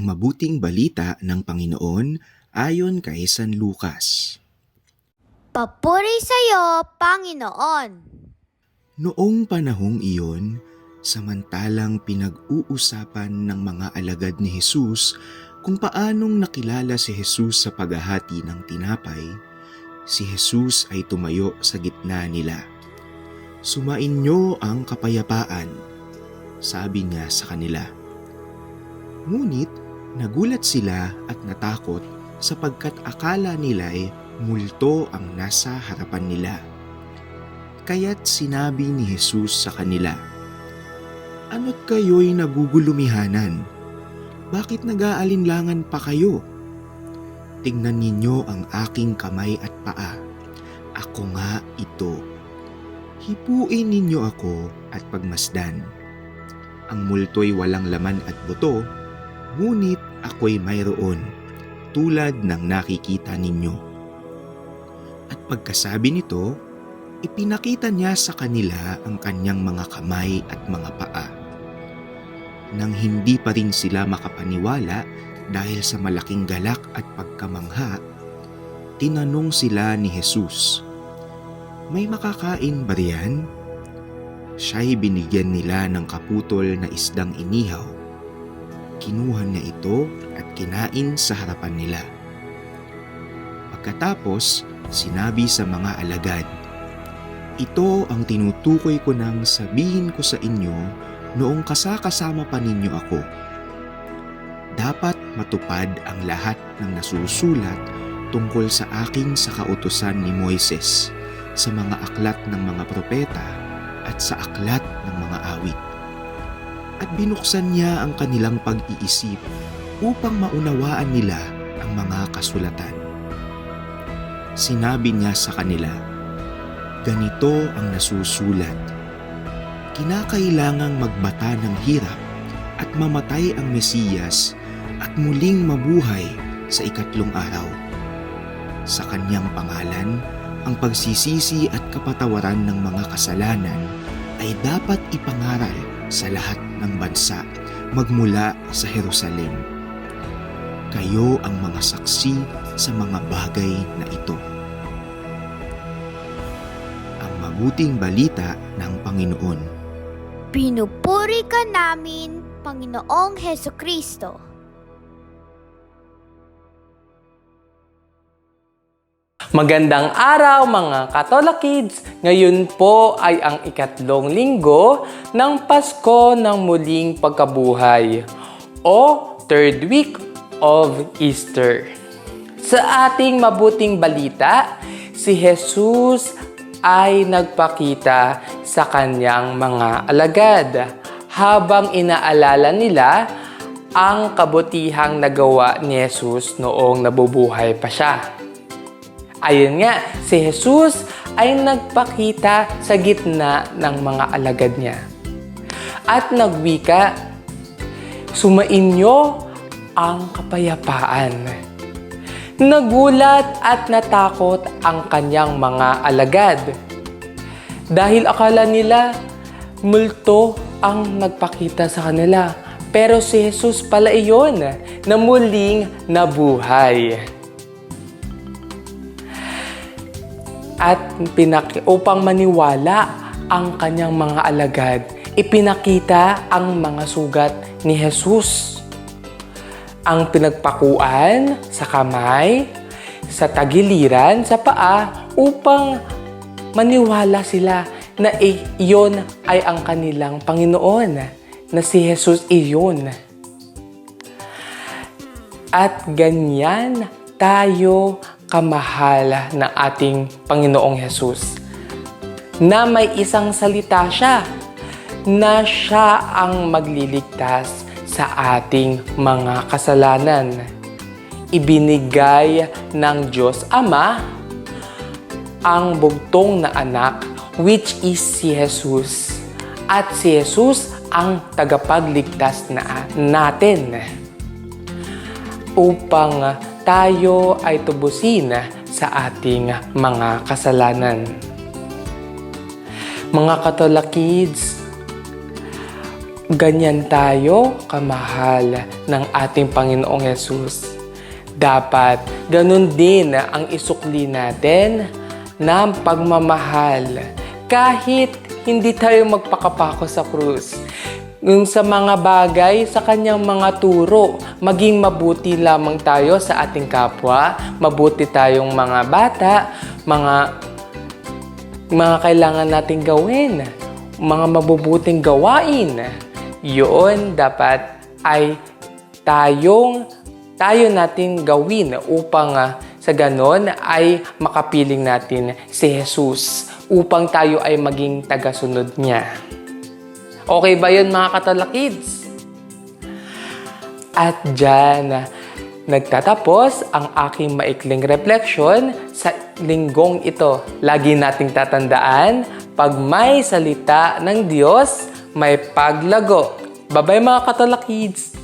Ang mabuting balita ng Panginoon ayon kay San Lucas. Papuri sa iyo, Panginoon. Noong panahong iyon, samantalang pinag-uusapan ng mga alagad ni Jesus kung paanong nakilala si Jesus sa paghahati ng tinapay, si Jesus ay tumayo sa gitna nila. Sumain niyo ang kapayapaan, sabi niya sa kanila. Ngunit nagulat sila at natakot sapagkat akala nila'y multo ang nasa harapan nila. Kaya't sinabi ni Jesus sa kanila, Ano't kayo'y nagugulumihanan? Bakit nag-aalinlangan pa kayo? Tingnan ninyo ang aking kamay at paa. Ako nga ito. Hipuin ninyo ako at pagmasdan. Ang multo'y walang laman at buto, ngunit ako'y mayroon, tulad ng nakikita ninyo. At pagkasabi nito, ipinakita niya sa kanila ang kanyang mga kamay at mga paa. Nang hindi pa rin sila makapaniwala dahil sa malaking galak at pagkamangha, tinanong sila ni Jesus, May makakain ba riyan? Siya'y binigyan nila ng kaputol na isdang inihaw. Kinuha niya ito at kinain sa harapan nila. Pagkatapos, sinabi sa mga alagad, Ito ang tinutukoy ko nang sabihin ko sa inyo noong kasakasama pa ninyo ako. Dapat matupad ang lahat ng nasusulat tungkol sa akin sa kautusan ni Moises, sa mga aklat ng mga propeta at sa aklat ng mga awit. At binuksan niya ang kanilang pag-iisip upang maunawaan nila ang mga kasulatan. Sinabi niya sa kanila, Ganito ang nasusulat. Kinakailangang magbata ng hirap at mamatay ang Mesiyas at muling mabuhay sa ikatlong araw. Sa kanyang pangalan, ang pagsisisi at kapatawaran ng mga kasalanan ay dapat ipangaral sa lahat ng bansa magmula sa Jerusalem. Kayo ang mga saksi sa mga bagay na ito. Ang mabuting balita ng Panginoon. Pinupuri ka namin, Panginoong Heso Kristo. Magandang araw mga Katola Kids! Ngayon po ay ang ikatlong linggo ng Pasko ng muling pagkabuhay o third week of Easter. Sa ating mabuting balita, si Jesus ay nagpakita sa kanyang mga alagad habang inaalala nila ang kabutihang nagawa ni Jesus noong nabubuhay pa siya. Ayun nga, si Jesus ay nagpakita sa gitna ng mga alagad niya. At nagwika, sumainyo ang kapayapaan. Nagulat at natakot ang kanyang mga alagad. Dahil akala nila, multo ang nagpakita sa kanila. Pero si Jesus pala iyon na muling nabuhay. At pinak- upang maniwala ang kanyang mga alagad, ipinakita ang mga sugat ni Jesus. Ang pinagpakuan sa kamay, sa tagiliran, sa paa, upang maniwala sila na iyon ay ang kanilang Panginoon, na si Jesus iyon. At ganyan tayo kamahal ng ating Panginoong Hesus. Na may isang salita siya na siya ang magliligtas sa ating mga kasalanan. Ibinigay ng Diyos Ama ang bugtong na anak which is si Jesus. At si Jesus ang tagapagligtas na natin upang tayo ay tubusin sa ating mga kasalanan. Mga Katola kids, ganyan tayo kamahal ng ating Panginoong Yesus. Dapat ganun din ang isukli natin ng pagmamahal kahit hindi tayo magpakapako sa krus. Yung sa mga bagay, sa kanyang mga turo, maging mabuti lamang tayo sa ating kapwa, mabuti tayong mga bata, mga mga kailangan nating gawin, mga mabubuting gawain. Yun dapat ay tayong tayo natin gawin upang ah, sa ganon ay makapiling natin si Jesus upang tayo ay maging tagasunod niya. Okay ba yun mga katalakids? At dyan, nagtatapos ang aking maikling reflection sa linggong ito. Lagi nating tatandaan, pag may salita ng Diyos, may paglago. Bye-bye mga katalakids!